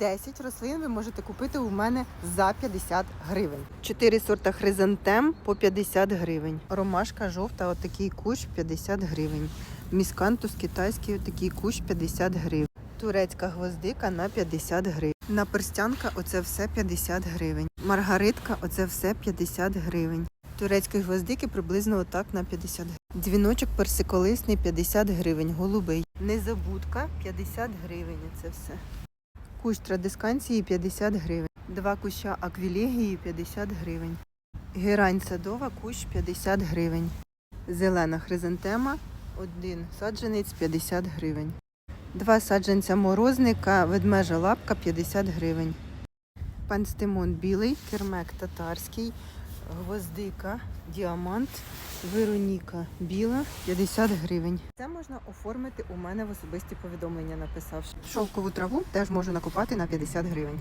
10 рослин ви можете купити у мене за 50 гривень. Чотири сорта хризантем по 50 гривень. Ромашка жовта, отакий кущ 50 гривень. Міскантус китайський, отакий кущ 50 гривень. Турецька гвоздика на 50 гривень. Наперстянка оце все 50 гривень. Маргаритка оце все 50 гривень. Турецькі гвоздики приблизно отак на 50 гривень. Дзвіночок персиколисний 50 гривень, голубий. Незабудка 50 гривень. Це все. Кущ традисканції 50 гривень. Два куща аквілегії 50 гривень. Герань садова кущ 50 гривень. Зелена хризантема один саджанець 50 гривень. Два саджанця морозника, ведмежа лапка 50 гривень. Панстимон білий, кермек татарський, гвоздика, діамант, Вероніка біла 50 гривень. Це можна оформити у мене в особисті повідомлення, написавши. Шовкову траву теж можу накопати на 50 гривень.